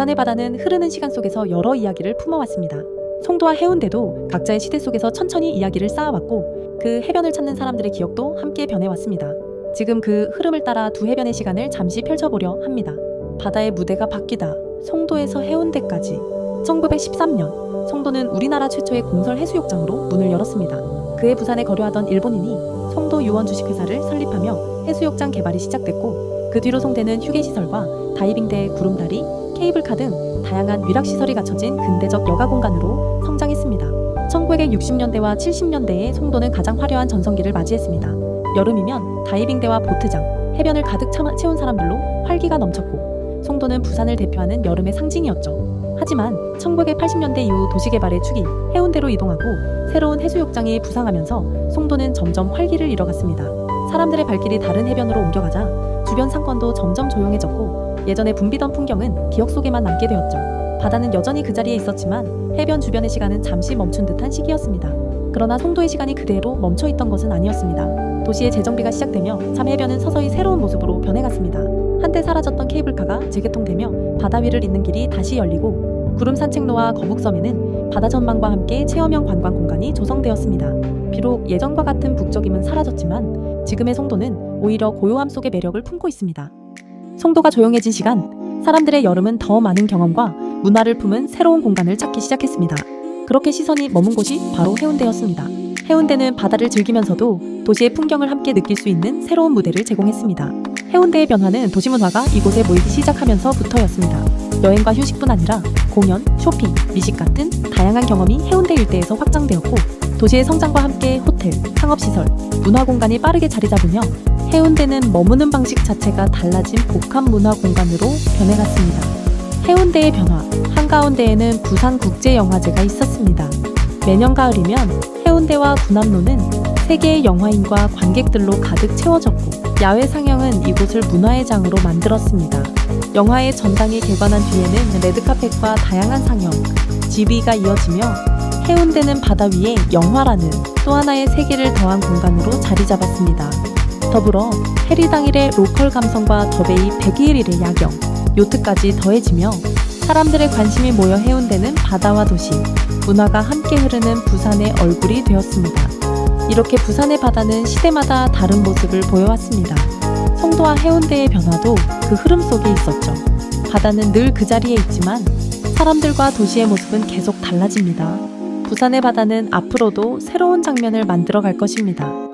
부산의 바다는 흐르는 시간 속에서 여러 이야기를 품어왔습니다. 송도와 해운대도 각자의 시대 속에서 천천히 이야기를 쌓아왔고 그 해변을 찾는 사람들의 기억도 함께 변해왔습니다. 지금 그 흐름을 따라 두 해변의 시간을 잠시 펼쳐보려 합니다. 바다의 무대가 바뀌다 송도에서 해운대까지 1913년 송도는 우리나라 최초의 공설 해수욕장으로 문을 열었습니다. 그해 부산에 거류하던 일본인이 송도 유원 주식회사를 설립하며 해수욕장 개발이 시작됐고 그 뒤로 송대는 휴게시설과 다이빙대, 구름다리, 케이블카 등 다양한 위락시설이 갖춰진 근대적 여가 공간으로 성장했습니다. 1960년대와 70년대에 송도는 가장 화려한 전성기를 맞이했습니다. 여름이면 다이빙대와 보트장, 해변을 가득 차- 채운 사람들로 활기가 넘쳤고 송도는 부산을 대표하는 여름의 상징이었죠. 하지만 1980년대 이후 도시개발의 축이 해운대로 이동하고 새로운 해수욕장이 부상하면서 송도는 점점 활기를 잃어갔습니다. 사람들의 발길이 다른 해변으로 옮겨가자 주변 상권도 점점 조용해졌고 예전에 붐비던 풍경은 기억 속에만 남게 되었죠. 바다는 여전히 그 자리에 있었지만 해변 주변의 시간은 잠시 멈춘 듯한 시기였습니다. 그러나 송도의 시간이 그대로 멈춰 있던 것은 아니었습니다. 도시의 재정비가 시작되며 참 해변은 서서히 새로운 모습으로 변해갔습니다. 한때 사라졌던 케이블카가 재개통되며 바다 위를 잇는 길이 다시 열리고 구름 산책로와 거북섬에는 바다 전망과 함께 체험형 관광 공간이 조성되었습니다. 비록 예전과 같은 북적임은 사라졌지만 지금의 송도는 오히려 고요함 속의 매력을 품고 있습니다. 송도가 조용해진 시간, 사람들의 여름은 더 많은 경험과 문화를 품은 새로운 공간을 찾기 시작했습니다. 그렇게 시선이 머문 곳이 바로 해운대였습니다. 해운대는 바다를 즐기면서도 도시의 풍경을 함께 느낄 수 있는 새로운 무대를 제공했습니다. 해운대의 변화는 도시문화가 이곳에 모이기 시작하면서부터였습니다. 여행과 휴식뿐 아니라 공연, 쇼핑, 미식 같은 다양한 경험이 해운대 일대에서 확장되었고 도시의 성장과 함께 호텔, 상업시설, 문화공간이 빠르게 자리 잡으며 해운대는 머무는 방식 자체가 달라진 복합 문화 공간으로 변해갔습니다. 해운대의 변화, 한가운데에는 부산국제영화제가 있었습니다. 매년 가을이면 해운대와 군함로는 세계의 영화인과 관객들로 가득 채워졌고 야외 상영은 이곳을 문화의 장으로 만들었습니다. 영화의 전당이 개관한 뒤에는 레드카펫과 다양한 상영, 지비가 이어지며 해운대는 바다 위에 영화라는 또 하나의 세계를 더한 공간으로 자리 잡았습니다. 더불어 해리 당일의 로컬 감성과 더베이 100일일의 야경, 요트까지 더해지며 사람들의 관심이 모여 해운대는 바다와 도시, 문화가 함께 흐르는 부산의 얼굴이 되었습니다. 이렇게 부산의 바다는 시대마다 다른 모습을 보여왔습니다. 송도와 해운대의 변화도 그 흐름 속에 있었죠. 바다는 늘 그 자리에 있지만 사람들과 도시의 모습은 계속 달라집니다. 부산의 바다는 앞으로도 새로운 장면을 만들어 갈 것입니다.